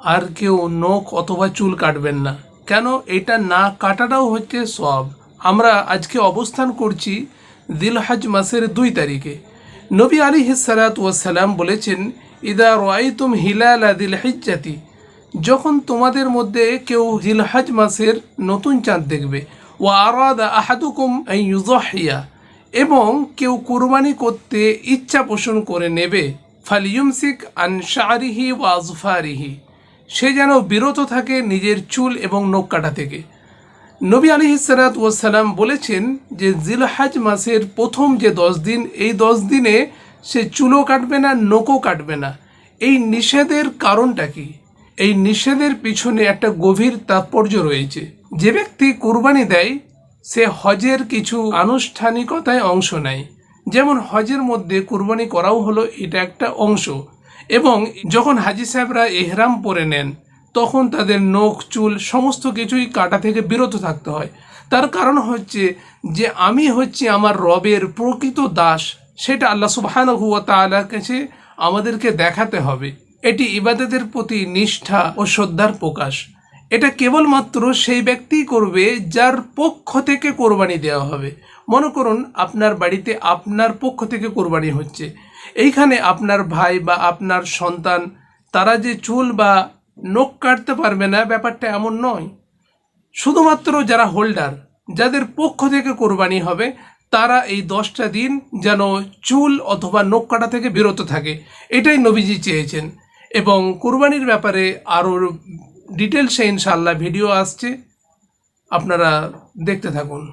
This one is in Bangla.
আর কেউ নখ অথবা চুল কাটবেন না। কেন? এটা না কাটাটাও হচ্ছে সব আমরা আজকে অবস্থান করছি দিলহাজ মাসের দুই তারিখে। নবী আলী হিসালাত ওয়াসালাম বলেছেন, ইদা রাইতুম হিলাল দিল হিজ্জাতি যখন তোমাদের মধ্যে কেউ জিলহাজ মাসের নতুন চাঁদ দেখবে ও আরাদা আহাদুকুম ইউজহিয়া এবং কেউ কুরবানি করতে ইচ্ছা পোষণ করে নেবে ফালিউমসিক আন শারিহি ওয়া আজফারিহি সে যেন বিরত থাকে নিজের চুল এবং নখ কাটা থেকে। নবী আলী হিসালাত ওয়াসালাম বলেছেন যে, জিলহাজ মাসের প্রথম যে দশ দিন, এই দশ দিনে সে চুলও কাটবে না নখও কাটবে না। এই নিষেধের কারণটা কি? এই নিষেধের পিছনে একটা গভীর তাৎপর্য রয়েছে। যে ব্যক্তি কুরবানি দেয়, সে হজের কিছু আনুষ্ঠানিকতায় অংশ নেয়। যেমন হজের মধ্যে কুরবানি করাও হলো এটা একটা অংশ। এবং যখন হাজি সাহেবরা এহরাম পরে নেন, তখন তাদের নখ, চুল, সমস্ত কিছুই কাটা থেকে বিরত থাকতে হয়। তার কারণ হচ্ছে যে আমি হচ্ছি আমার রবের প্রকৃত দাস, সেটা আল্লাহ সুবহান হুয়া কাছে আমাদেরকে দেখাতে হবে। এটি ইবাদতের প্রতি নিষ্ঠা ও শ্রদ্ধার প্রকাশ। এটা কেবলমাত্র সেই ব্যক্তিই করবে যার পক্ষ থেকে কোরবানি দেওয়া হবে। মনে করুন, আপনার বাড়িতে আপনার পক্ষ থেকে কোরবানি হচ্ছে। এইখানে আপনার ভাই বা আপনার সন্তান, তারা যে চুল বা নখ কাটতে পারবে না, ব্যাপারটা এমন নয়। শুধুমাত্র যারা হোল্ডার, যাদের পক্ষ থেকে কোরবানি হবে, তারা এই দশটা দিন যেন চুল অথবা নখ কাটা থেকে বিরত থাকে। এটাই নবীজি চেয়েছেন। এবং কোরবানির ব্যাপারে আরও ডিটেলসে ইনশাল্লাহ ভিডিও আসছে। আপনারা দেখতে থাকুন।